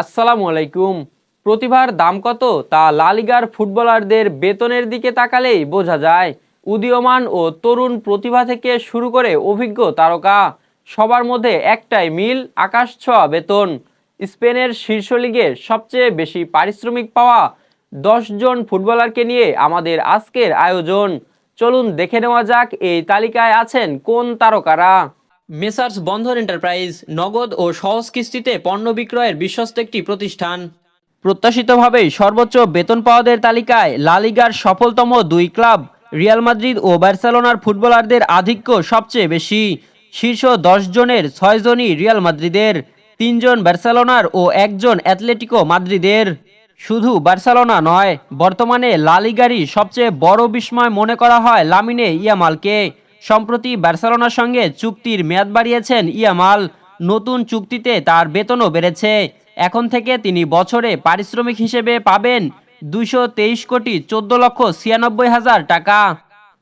আসসালামু আলাইকুম। প্রতিভার দাম কত তা লালিগার ফুটবলারদের বেতনের দিকে তাকালেই বোঝা যায়। উদীয়মান ও তরুণ প্রতিভা থেকে শুরু করে অভিজ্ঞ তারকা, সবার মধ্যে একটাই মিল, আকাশ ছোঁয়া বেতন। স্পেনের শীর্ষ লিগে সবচেয়ে বেশি পারিশ্রমিক পাওয়া জন ফুটবলারকে নিয়ে আমাদের আজকের আয়োজন। চলুন দেখে নেওয়া যাক এই তালিকায় আছেন কোন তারকারা। মেসার্স বন্ধন এন্টারপ্রাইজ নগদ ও সহজ কিস্তিতে পণ্য বিক্রয়ের বিশ্বস্ত একটি প্রতিষ্ঠান। প্রত্যাশিতভাবেই সর্বোচ্চ বেতন পাওয়াদের তালিকায় লালিগার সফলতম দুই ক্লাব, রিয়াল মাদ্রিদ ও বার্সেলোনার ফুটবলারদের আধিক্য সবচেয়ে বেশি। শীর্ষ দশ জনের ছয় জনই রিয়াল মাদ্রিদের তিনজন বার্সেলোনার ও একজন অ্যাথলেটিকো মাদ্রিদের। শুধু বার্সেলোনা নয়, বর্তমানে লালিগারই সবচেয়ে বড় বিস্ময় মনে করা হয় লামিনে ইয়ামালকে। সম্প্রতি বার্সেলোনার সঙ্গে চুক্তির মেয়াদ বাড়িয়েছেন ইয়ামাল। নতুন চুক্তিতে তার বেতনও বেড়েছে। এখন থেকে তিনি বছরে পারিশ্রমিক হিসেবে পাবেন দুশো তেইশ কোটি চোদ্দ লক্ষ ছিয়ানব্বই হাজার টাকা।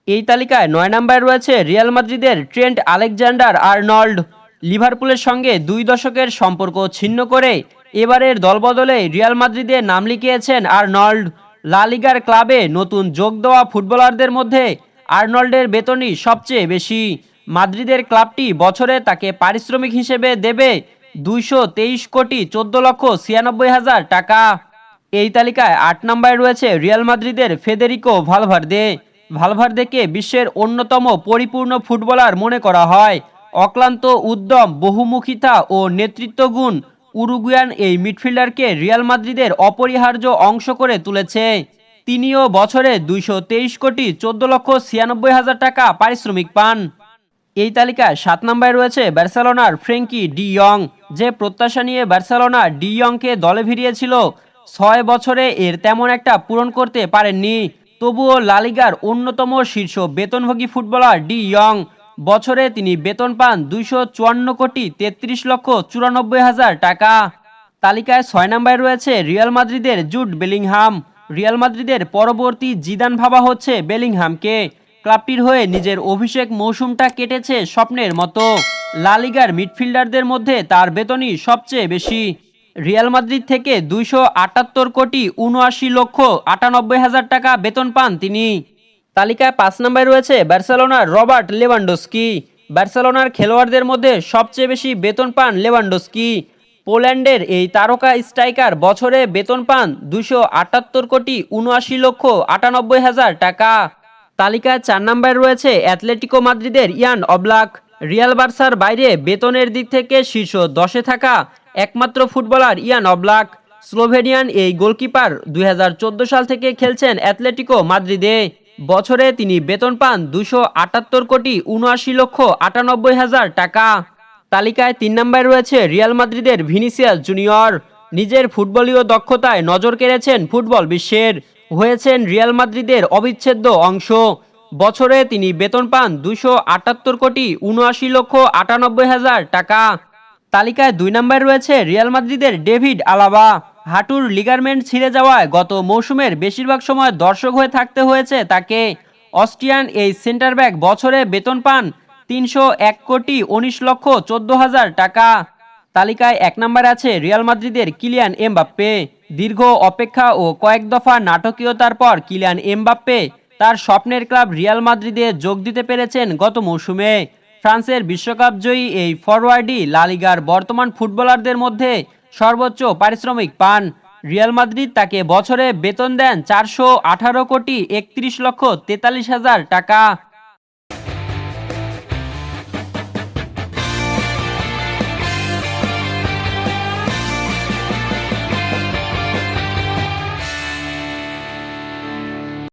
এই তালিকায় নয় নম্বরে রয়েছে রিয়াল মাদ্রিদের ট্রেন্ট আলেকজান্ডার আর্নল্ড। লিভারপুলের সঙ্গে দুই দশকের সম্পর্ক ছিন্ন করে এবারের দলবদলে রিয়াল মাদ্রিদে নাম লিখিয়েছেন আর্নল্ড। লালিগার ক্লাবে নতুন যোগ দেওয়া ফুটবলারদের মধ্যে আর্নল্ডের বেতনই সবচেয়ে বেশি। মাদ্রিদের ক্লাবটি বছরে তাকে পারিশ্রমিক হিসেবে দেবে দুইশো তেইশ কোটি চোদ্দ লক্ষ ছিয়ানব্বই হাজার টাকা। এই তালিকায় আট নম্বরে রয়েছে রিয়াল মাদ্রিদের ফেদেরিকো ভালভার্দে। ভালভার্দেকে বিশ্বের অন্যতম পরিপূর্ণ ফুটবলার মনে করা হয়। অক্লান্ত উদ্যম, বহুমুখিতা ও নেতৃত্বগুণ উরুগুয়ান এই মিডফিল্ডারকে রিয়াল মাদ্রিদের অপরিহার্য অংশ করে তুলেছে। তিনিও বছরে দুইশো তেইশ কোটি চোদ্দ লক্ষ ছিয়ানব্বই হাজার টাকা পারিশ্রমিক পান। এই তালিকায় সাত নম্বরে রয়েছে বার্সেলোনার ফ্রেঙ্কি ডি ইয়ং, যে প্রত্যাশা নিয়ে বার্সেলোনা ডি ইয়ংকে দলে ভিড়িয়েছিল। ছয় বছরে এর তেমন একটা পূরণ করতে পারেননি। তবুও লালিগার অন্যতম শীর্ষ বেতনভোগী ফুটবলার ডি ইয়ং, বছরে তিনি বেতন পান দুইশো চুয়ান্ন কোটি তেত্রিশ লক্ষ চুরানব্বই হাজার টাকা। তালিকায় ছয় নম্বরে রয়েছে রিয়াল মাদ্রিদের জুট বেলিংহাম রিয়াল মাদ্রিদের পরবর্তী জিদান ভাবা হচ্ছে বেলিংহামকে। ক্লাবটির হয়ে নিজের অভিষেক মৌসুমটা কেটেছে স্বপ্নের মতো। লালিগার মিডফিল্ডারদের মধ্যে তার বেতনই সবচেয়ে বেশি। রিয়াল মাদ্রিদ থেকে দুইশো আটাত্তর কোটি উনআশি লক্ষ আটানব্বই হাজার টাকা বেতন পান তিনি। তালিকায় পাঁচ নম্বরে রয়েছে বার্সেলোনার রবার্ট লেভানডোস্কি। বার্সেলোনার খেলোয়াড়দের মধ্যে সবচেয়ে বেশি বেতন পান লেভানডোস্কি। পোল্যান্ডের এই তারকা স্ট্রাইকার বছরে বেতন পান দুশো আটাত্তর কোটি উনআশি লক্ষ আটানব্বই হাজার টাকা। তালিকায় চার নম্বরে রয়েছে অ্যাথলেটিকো মাদ্রিদের ইয়ান অবলাক। রিয়াল বার্সার বাইরে বেতনের দিক থেকে শীর্ষ দশে থাকা একমাত্র ফুটবলার ইয়ান অবলাক। স্লোভেনিয়ান এই গোলকিপার দুই হাজার চোদ্দ সাল থেকে খেলছেন অ্যাথলেটিকো মাদ্রিদে। বছরে তিনি বেতন পান দুশো কোটি উনআশি লক্ষ আটানব্বই হাজার টাকা। তালিকায় তিন নম্বরে রয়েছে রিয়াল মাদ্রিদের ভিনিসিয়াস জুনিয়র। নিজের ফুটবলীয় দক্ষতায় নজর কেড়েছেন ফুটবল বিশ্বের। হয়েছেন রিয়াল মাদ্রিদের অবিচ্ছেদ্য অংশ। বছরে তিনি বেতন পান দুশো আটাত্তর কোটি উনআশি লক্ষ আটানব্বই হাজার টাকা। তালিকায় দুই নম্বরে রয়েছে রিয়াল মাদ্রিদের ডেভিড আলাবা। হাঁটুর লিগারমেন্ট ছিঁড়ে যাওয়ায় গত মৌসুমের বেশিরভাগ সময় দর্শক হয়ে থাকতে হয়েছে তাকে। অস্ট্রিয়ান এই সেন্টার ব্যাক বছরে বেতন পান তিনশো এক কোটি উনিশ লক্ষ চোদ্দ হাজার টাকা। তালিকায় এক নম্বরে আছে রিয়াল মাদ্রিদের কিলিয়ান এমবাপ্পে। দীর্ঘ অপেক্ষা ও কয়েক দফা নাটকীয়তার পর কিলিয়ান এমবাপ্পে তার স্বপ্নের ক্লাব রিয়াল মাদ্রিদে যোগ দিতে পেরেছেন গত মৌসুমে। ফ্রান্সের বিশ্বকাপ জয়ী এই ফরওয়ার্ডই লালিগার বর্তমান ফুটবলারদের মধ্যে সর্বোচ্চ পারিশ্রমিক পান। রিয়াল মাদ্রিদ তাকে বছরে বেতন দেন চারশো আঠারো কোটি একত্রিশ লক্ষ তেতাল্লিশ হাজার টাকা।